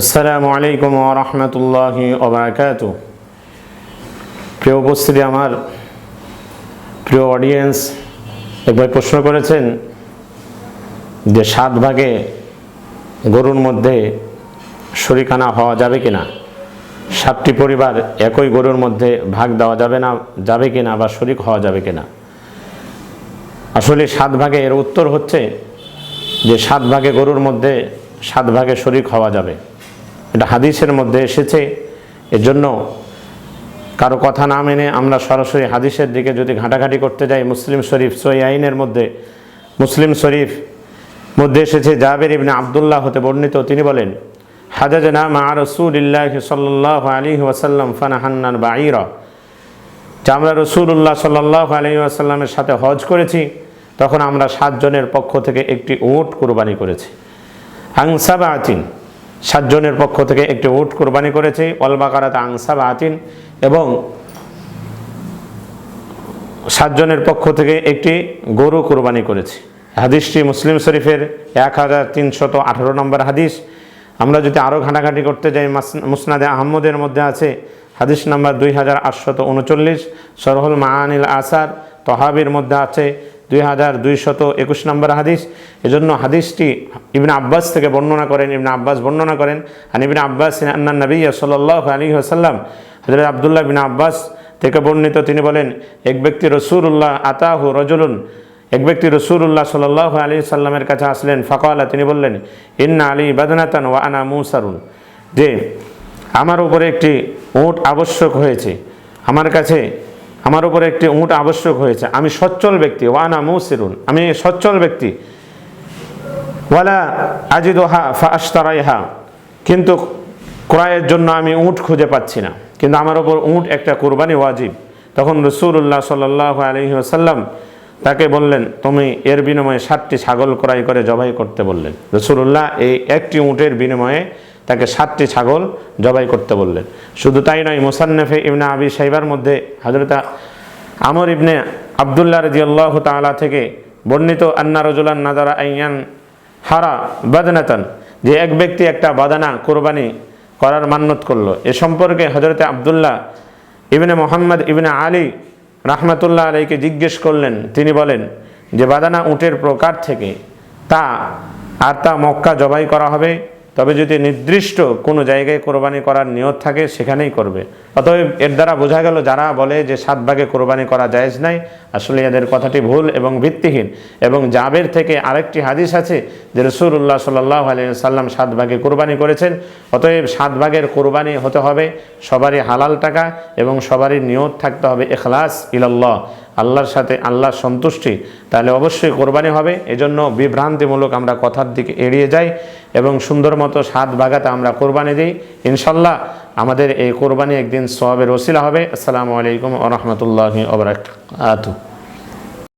আসসালামু আলাইকুম রহমতুল্লাহ ওবরাকাত প্রিয় উপস্থিতি, আমার প্রিয় অডিয়েন্স এক ভাই প্রশ্ন করেছেন যে সাত ভাগে গরুর মধ্যে শরিকানা হওয়া যাবে কিনা? সাতটি পরিবার একই গরুর মধ্যে ভাগ দেওয়া যাবে না, যাবে কিনা বা শরিক হওয়া যাবে কিনা? আসলে সাত ভাগে এর উত্তর হচ্ছে যে সাত ভাগে গরুর মধ্যে সাত ভাগে শরিক হওয়া যাবে। এটা হাদিসের মধ্যে এসেছে। এজন্য কারও কথা না মেনে আমরা সরাসরি হাদিসের দিকে যদি ঘাটাঘাটি করতে যাই, মুসলিম শরীফ সই আইনের মধ্যে, মুসলিম শরীফ মধ্যে এসেছে জাবের ইবনে আবদুল্লাহ হতে বর্ণিত। তিনি বলেন হাজাজ না মা রসুলিল্লাহ সাল্লাহ আলী ওয়াসাল্লাম ফানাহান্নান বাঈরা। যে আমরা রসুল্লাহ সাল্লাহ আলী আসাল্লামের সাথে হজ করেছি, তখন আমরা সাতজনের পক্ষ থেকে একটি উট কোরবানি করেছি। আংসাবা আতিন সাতজনের পক্ষ থেকে একটি উট কোরবানি করেছি। অলবাকারাত আংসাবা আতিন এবং সাতজনের পক্ষ থেকে একটি গরু কোরবানি করেছি। হাদিসটি মুসলিম শরীফের এক হাজার তিনশত আঠারো নম্বর হাদিস। আমরা যদি আরও ঘাঁটাঘাঁটি করতে যাই মুসনাদে আহমদের মধ্যে আছে হাদিস নাম্বার দুই হাজার আটশত উনচল্লিশ। সরহুল মাহানিল আসার তহাবির মধ্যে আছে দুই হাজার দুইশত একুশ নম্বর হাদিস। এজন্য হাদিসটি ইবনে আব্বাস থেকে বর্ণনা করেন, ইবনে আব্বাস বর্ণনা করেন। আর ইবনে আব্বাস আন্না নবী সাল্লাহ আলী আসাল্লাম হজরত আবদুল্লাহ বিন আব্বাস থেকে বর্ণিত, তিনি বলেন, এক ব্যক্তি রসুল্লাহ আতাহু রজুলুন, এক ব্যক্তি রসুল্লাহ সাল্লাহ আলী সাল্লামের কাছে আসলেন, ফকালা, তিনি বললেন, ইন্না আলী বাদনাতান ওয়া আনা মুসারুন যে আমার উপরে একটি উট আবশ্যক হয়েছে, আমার কাছে আমার উপরে একটি উট আবশ্যক হয়েছে। আমি সচ্ছল ব্যক্তি, ওয়ানা মুসিরুন। আমি সচ্ছল ব্যক্তি। ওয়ালা আজিদোহা ফাস্তারাইহা কিন্তু ক্রয়ের জন্য আমি উট খুঁজে পাচ্ছি না। কিন্তু আমার ওপর উট একটা কোরবানি ওয়াজিব। তখন রসুল্লাহ সাল্লাহ আলহি আসাল্লাম তাকে বললেন, তুমি এর বিনিময়ে সাতটি ছাগল ক্রয় করে জবাই করতে বললেন। রসুল্লাহ এই একটি উটের বিনিময়ে তাকে সাতটি ছাগল জবাই করতে বললেন। শুধু তাই নয়, মুসান্নফে ইবনে আবি সাইবার মধ্যে হজরতা আমর ইবনে আবদুল্লাহ রাজিয়াল্লাহ তাআলা থেকে বর্ণিত, আন্না রজুলান নাজারা আইয়ান হারা বাদনাতান, যে এক ব্যক্তি একটা বাদানা কোরবানি করার মান্যত করল। এ সম্পর্কে হজরতে আবদুল্লাহ ইবনে মোহাম্মদ ইবনে আলী রাহমাতুল্লাহ আলীকে জিজ্ঞেস করলেন। তিনি বলেন যে, বাদানা উটের প্রকার থেকে তা আর তা মক্কা জবাই করা হবে? তবে যদি নির্দিষ্ট কোনো জায়গায় কোরবানি করার নিয়ত থাকে, সেখানেই করবে। অতএব এর দ্বারা বোঝা গেল, যারা বলে যে সাত ভাগে কোরবানি করা জায়েজ নাই, আসলে এদের কথাটি ভুল এবং ভিত্তিহীন। এবং জাবের থেকে আরেকটি হাদিস আছে যে রসুল্লাহ সাল্লাহ সাল্লাম সাত ভাগে কোরবানি করেছেন। অতএব সাত ভাগের কোরবানি হতে হবে সবারই হালাল টাকা এবং সবারই নিয়ত থাকতে হবে এখলাস ইলাল্লাহ। আল্লাহর সাথে আল্লাহর সন্তুষ্টি, তাহলে অবশ্যই কোরবানি হবে। এজন্য বিভ্রান্তিমূলক আমরা কথার দিকে এড়িয়ে যাই এবং সুন্দর মতো সাত বাগাতে আমরা কোরবানি দিই। ইনশাল্লাহ আমাদের এই কোরবানি একদিন সবাবের ওসিলা হবে। আসসালামু আলাইকুম আ রহমতুল্লাহ ওবরাকাতুহ